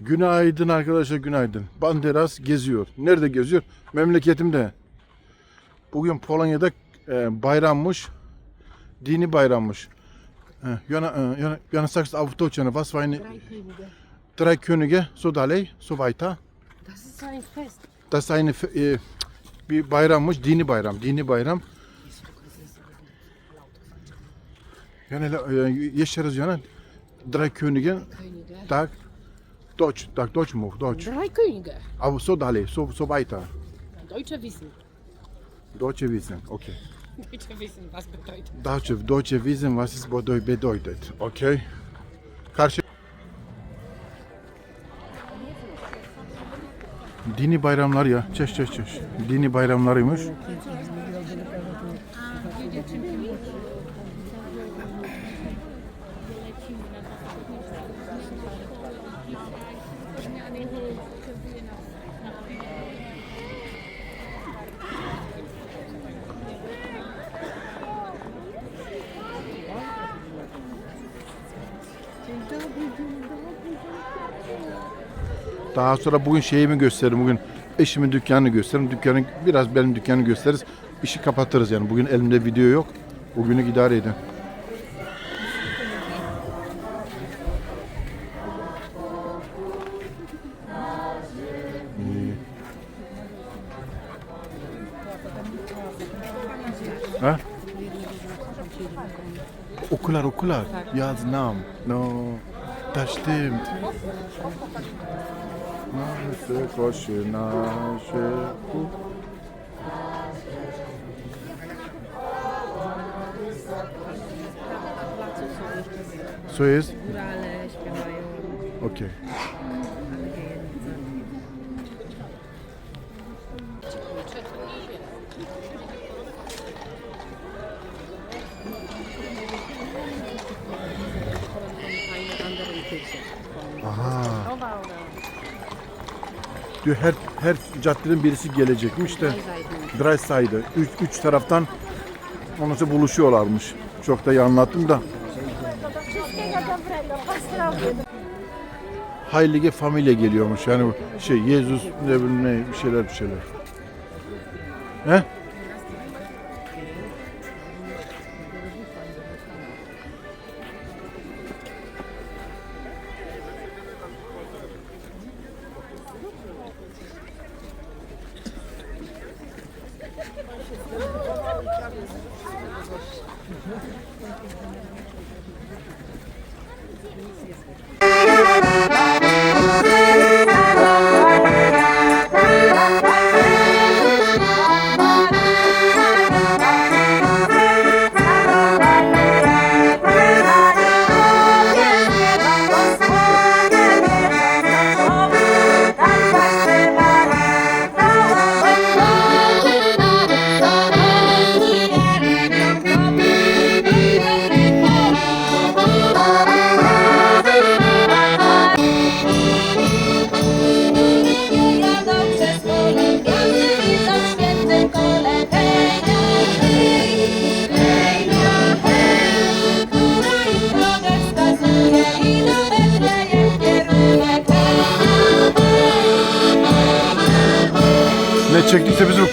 Günaydın arkadaşlar günaydın. Banderas geziyor. Nerede geziyor? Memleketimde. Bugün Polonya'da e, bayrammış. Dini bayrammış. Jana, e, Jana, Jana sagst auf Deutsch, Jana, was war eine Drei Könige. drei Könige, so dalej, so weiter. Das ist ein Fest. Das ist eine e, bir bayrammış, dini bayram, dini bayram. Yani e, yaşarız yani. Drei Könige, Könige. tak Deutsch, tak Deutsch mów, Deutsch. Drei Könige. Aber so dalej, so, so weiter. Deutsche wissen. Deutsche wissen, okay. Deutsche wissen, was bedeutet. Deutsche, Deutsche wissen, was es bedeu- bedeutet. Okay. Karşı Dini bayramlar ya. Çeş çeş çeş. Dini bayramlarıymış. Daha sonra bugün şeyimi gösteririm. Bugün eşimin dükkanını gösteririm. Dükkanı biraz benim dükkanı gösteririz. İşi kapatırız yani. Bugün elimde video yok. Bugünü idare edin. Ha? Okular okular. Yaz nam. No. Das stimmt. Nasze koszy, nasze Co jest? Górale. Eine Diyor her her caddenin birisi gelecekmiş de. Dry side. Üç, üç taraftan ondan sonra buluşuyorlarmış. Çok da iyi anlattım da. Heilige Familie geliyormuş. Yani şey Yezus ne bileyim ne bir şeyler bir şeyler. He?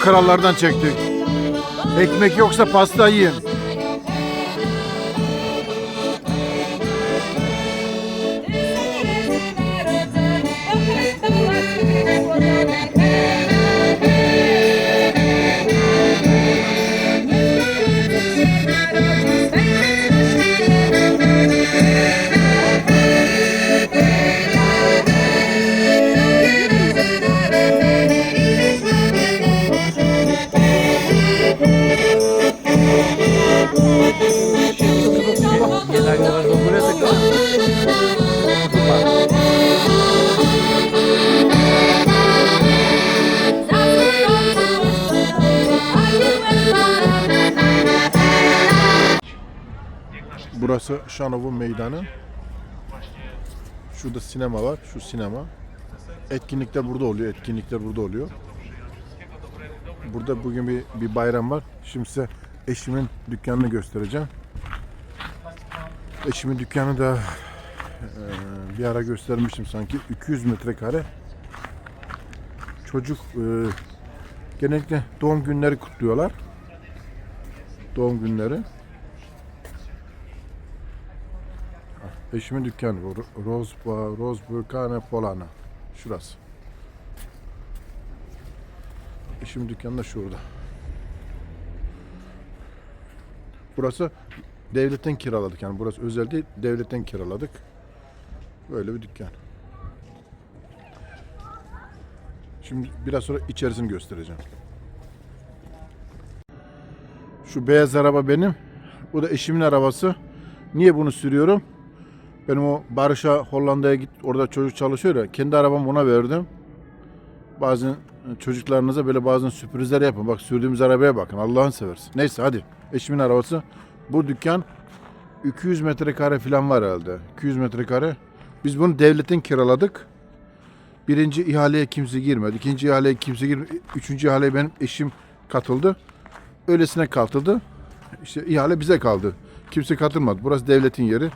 Krallardan çektik. Ekmek yoksa pasta yiyin. Burası Şanov'un meydanı. Şurada sinema var. Şu sinema. Etkinlikler burada oluyor. Etkinlikler burada oluyor. Burada bugün bir, bir bayram var. Şimdi size eşimin dükkanını göstereceğim. Eşimin dükkanı da Ee, bir ara göstermiştim sanki 200 metrekare çocuk e, genellikle doğum günleri kutluyorlar. Doğum günleri. Eşimin dükkanı bu. Ro- Rose, Rozburkane Polana. Şurası. Eşimin dükkanı da şurada. Burası devletten kiraladık yani burası özel değil devletten kiraladık. Böyle bir dükkan. Şimdi biraz sonra içerisini göstereceğim. Şu beyaz araba benim. Bu da eşimin arabası. Niye bunu sürüyorum? Benim o Barış'a Hollanda'ya git orada çocuk çalışıyor ya. Kendi arabamı ona verdim. Bazen çocuklarınıza böyle bazen sürprizler yapın. Bak sürdüğümüz arabaya bakın. Allah'ını seversin. Neyse hadi. Eşimin arabası. Bu dükkan 200 metrekare falan var herhalde. 200 metrekare. Biz bunu devletin kiraladık. Birinci ihaleye kimse girmedi. İkinci ihaleye kimse girmedi. Üçüncü ihaleye benim eşim katıldı. Öylesine katıldı. İşte ihale bize kaldı. Kimse katılmadı. Burası devletin yeri.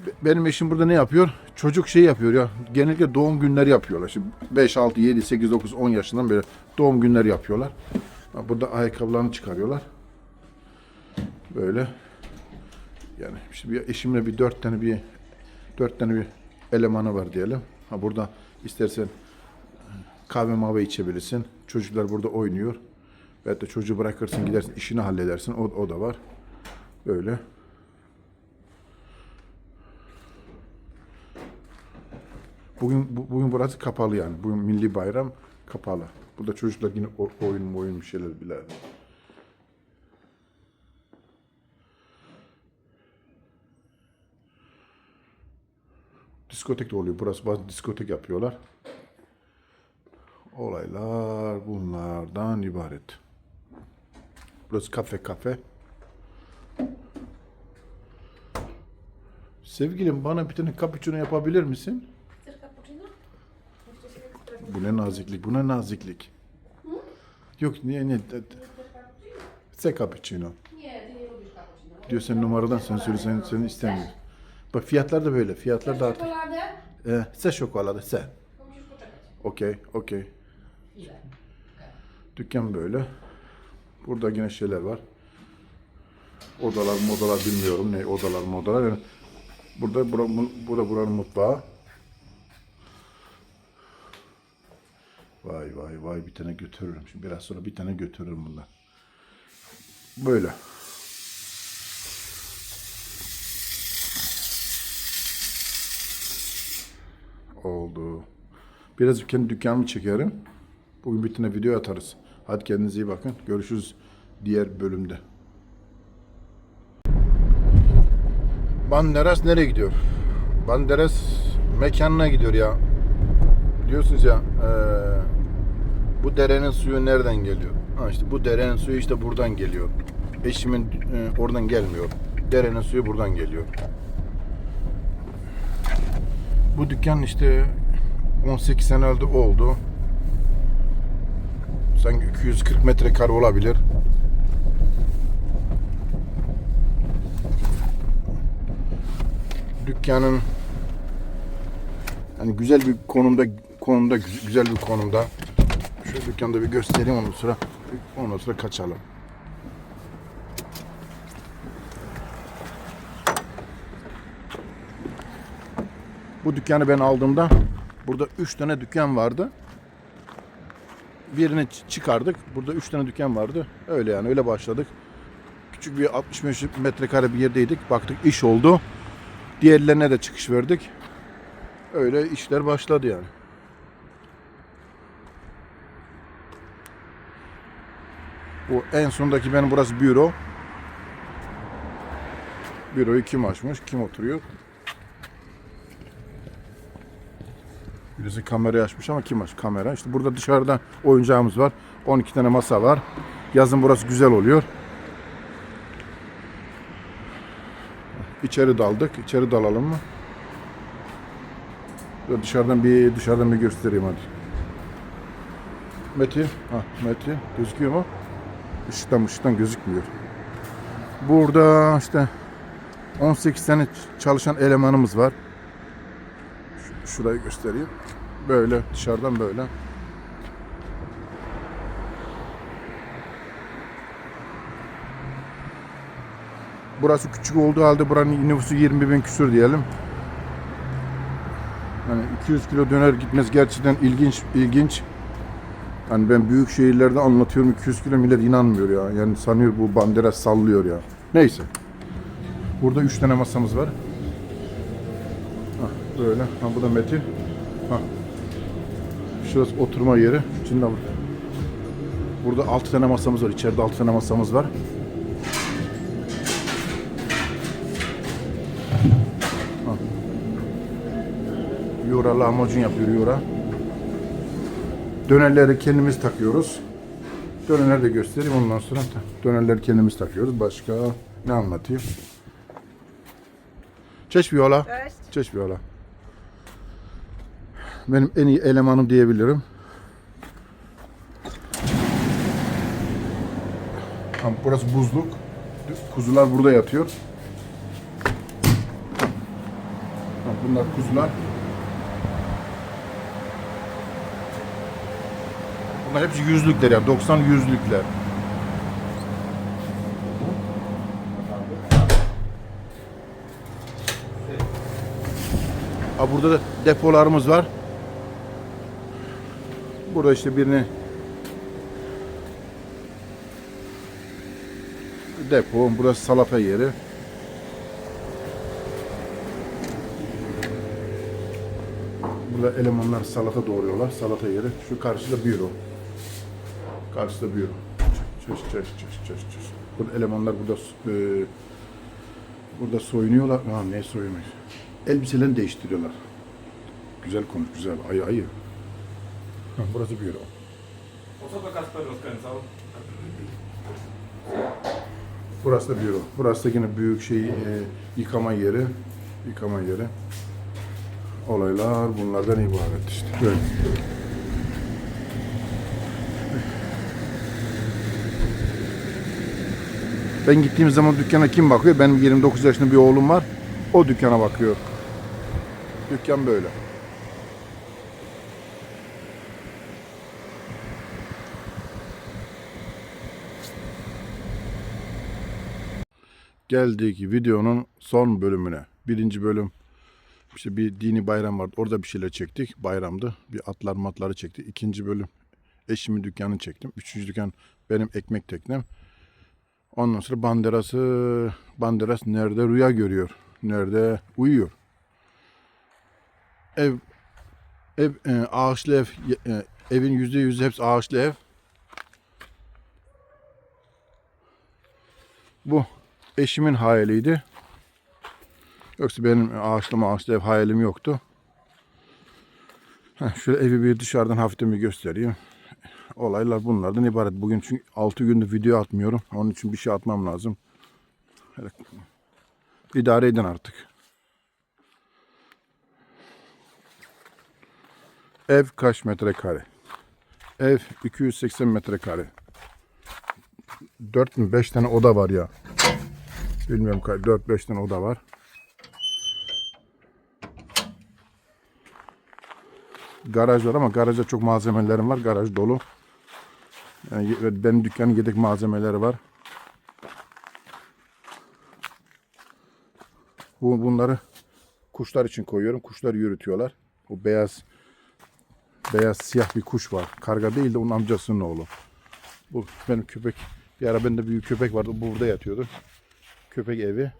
İşte be- benim eşim burada ne yapıyor? Çocuk şey yapıyor ya. Genellikle doğum günleri yapıyorlar. Şimdi 5, 6, 7, 8, 9, 10 yaşından beri doğum günleri yapıyorlar. Burada ayakkabılarını çıkarıyorlar. Böyle. Yani işte bir eşimle bir dört tane bir dört tane bir elemanı var diyelim. Ha burada istersen kahve mavi içebilirsin. Çocuklar burada oynuyor. Veyahut da çocuğu bırakırsın gidersin işini halledersin. O, o da var. Böyle. Bugün bu- bugün burası kapalı yani. Bugün milli bayram kapalı. Burada çocuklar yine oyun oyun bir şeyler biler. Diskotek de oluyor. Burası bazı diskotek yapıyorlar. Olaylar bunlardan ibaret. Burası kafe kafe. Sevgilim bana bir tane cappuccino yapabilir misin? Bu ne naziklik, bu ne naziklik. Yok niye ne? Se cappuccino. Diyor sen numaradan sen söyle sen, seni istemiyor. Bak fiyatlar da böyle. Fiyatlar da artık. E, se şokoladı se. Okey, okey. Dükkan böyle. Burada yine şeyler var. Odalar, modalar bilmiyorum ne odalar, modalar. Yani burada, bura, bu- burada buranın mutfağı. Vay vay vay bir tane götürürüm. Şimdi biraz sonra bir tane götürürüm bundan. Böyle. Oldu. Biraz kendi dükkanımı çekerim. Bugün bir tane video atarız. Hadi kendinize iyi bakın. Görüşürüz diğer bölümde. Banderas nereye gidiyor? Banderas mekanına gidiyor ya. Diyorsunuz ya eee, bu derenin suyu nereden geliyor? Ha işte bu derenin suyu işte buradan geliyor. Eşimin eee, oradan gelmiyor. Derenin suyu buradan geliyor. Bu dükkan işte 18 sene oldu oldu. Sanki 240 metrekare olabilir. Dükkanın hani güzel bir konumda konumda gü- güzel bir konumda. Şu dükkanda bir göstereyim ondan sonra ondan sonra kaçalım. Bu dükkanı ben aldığımda burada 3 tane dükkan vardı. Birini çıkardık. Burada 3 tane dükkan vardı. Öyle yani öyle başladık. Küçük bir 65 metrekare bir yerdeydik. Baktık iş oldu. Diğerlerine de çıkış verdik. Öyle işler başladı yani. Bu en sondaki benim burası büro. Büroyu kim açmış? Kim oturuyor? Birisi kamerayı açmış ama kim aç? Kamera. İşte burada dışarıda oyuncağımız var. 12 tane masa var. Yazın burası güzel oluyor. İçeri daldık. İçeri dalalım mı? Dur Dışarıdan bir dışarıdan bir göstereyim hadi. Metin, ha Metin gözüküyor mu? Işıktan ışıktan gözükmüyor. Burada işte 18 tane çalışan elemanımız var. Şurayı göstereyim. Böyle dışarıdan böyle. Burası küçük olduğu halde buranın nüfusu 20 bin küsur diyelim. Hani 200 kilo döner gitmesi gerçekten ilginç ilginç. Hani ben büyük şehirlerde anlatıyorum 200 kilo millet inanmıyor ya. Yani sanıyor bu bandera sallıyor ya. Neyse. Burada 3 tane masamız var. Hah, böyle. Ha bu da Metin. Ha. Şurası oturma yeri. İçinde var. Burada 6 tane masamız var. İçeride 6 tane masamız var. Ha. Yura lahmacun yapıyor Yura. Dönerleri kendimiz takıyoruz. Dönerleri de göstereyim ondan sonra dönerleri kendimiz takıyoruz. Başka ne anlatayım? Cześć Viola. Cześć. Cześć Viola. Benim en iyi elemanım diyebilirim. Tamam, burası buzluk. Kuzular burada yatıyor. Tamam, bunlar kuzular. Bunlar hepsi yüzlükler ya. 90 yüzlükler. Ha, burada da depolarımız var. Burada işte birini depo, burası salata yeri. Burada elemanlar salata doğruyorlar. Salata yeri. Şu karşıda büro. Karşıda büro. Çöş, çöş, çöş, çöş, çöş. Burada elemanlar burada e, burada soyunuyorlar. Ha, ne soyunuyor? Elbiselerini değiştiriyorlar. Güzel konuş, güzel. Ayı ayı. Ha, burası co to Kasper rozkręcał? Burası da büro. Burası da yine büyük şey e, yıkama yeri. Yıkama yeri. Olaylar bunlardan ibaret işte. Böyle. Ben gittiğim zaman dükkana kim bakıyor? Benim 29 yaşında bir oğlum var. O dükkana bakıyor. Dükkan böyle. geldik videonun son bölümüne. Birinci bölüm işte bir dini bayram vardı. Orada bir şeyler çektik. Bayramdı. Bir atlar matları çektik. İkinci bölüm eşimin dükkanını çektim. Üçüncü dükkan benim ekmek teknem. Ondan sonra banderası banderas nerede rüya görüyor. Nerede uyuyor. Ev ev e, ağaçlı ev e, evin yüzde yüzü hepsi ağaçlı ev. Bu eşimin hayaliydi. Yoksa benim ağaçlı ağaçlı ev hayalim yoktu. Heh, şöyle evi bir dışarıdan hafiften bir göstereyim. Olaylar bunlardan ibaret. Bugün çünkü 6 gündür video atmıyorum. Onun için bir şey atmam lazım. Evet. İdare edin artık. Ev kaç metrekare? Ev 280 metrekare. 4 mü 5 tane oda var ya. Bilmiyorum kaç 4-5 tane oda var. Garaj var ama garajda çok malzemelerim var. Garaj dolu. Yani benim dükkanın yedek malzemeleri var. Bu, bunları kuşlar için koyuyorum. Kuşlar yürütüyorlar. Bu beyaz beyaz siyah bir kuş var. Karga değil de onun amcasının oğlu. Bu benim köpek. Bir ara bende büyük köpek vardı. Bu burada yatıyordu. Köpek evi.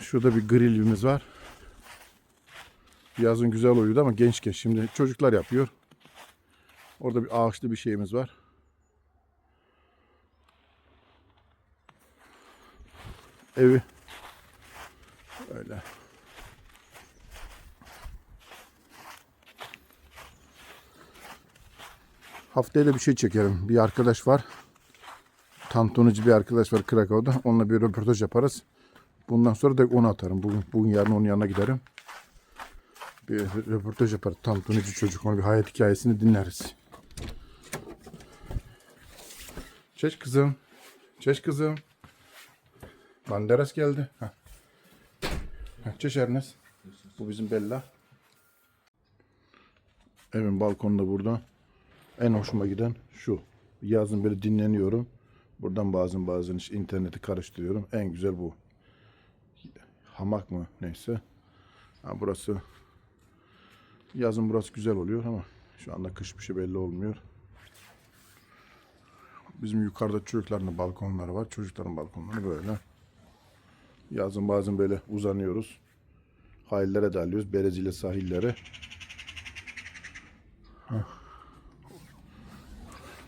Şurada bir grillimiz var. Yazın güzel uyudu ama gençken şimdi çocuklar yapıyor. Orada bir ağaçlı bir şeyimiz var. Evi öyle. Haftaya da bir şey çekerim. Bir arkadaş var. Tantunici bir arkadaş var Krakow'da. Onunla bir röportaj yaparız. Bundan sonra da onu atarım. Bugün, bugün yarın onun yanına giderim. Bir röportaj yaparız. Tantunici çocuk. Onun bir hayat hikayesini dinleriz. Çeş kızım. Çeş kızım. Banderas geldi. Heh. Heh, Ernest. Bu bizim Bella. Evin balkonda burada. En hoşuma giden şu. Yazın böyle dinleniyorum. Buradan bazen bazen işte interneti karıştırıyorum. En güzel bu. Hamak mı neyse. Ha, burası yazın burası güzel oluyor ama şu anda kış bir şey belli olmuyor. Bizim yukarıda çocukların balkonları var. Çocukların balkonları böyle. Yazın bazen böyle uzanıyoruz. Hayallere dalıyoruz. Berezile sahillere.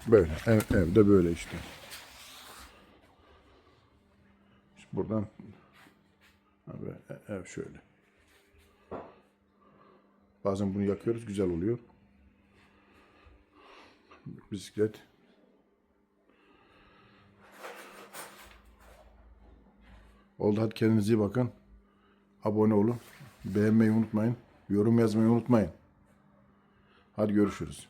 Böyle. Ev, evde böyle işte. İşte buradan abi, e- ev şöyle. Bazen bunu yakıyoruz. Güzel oluyor. Bisiklet. Oldu hadi kendinize iyi bakın. Abone olun. Beğenmeyi unutmayın. Yorum yazmayı unutmayın. Hadi görüşürüz.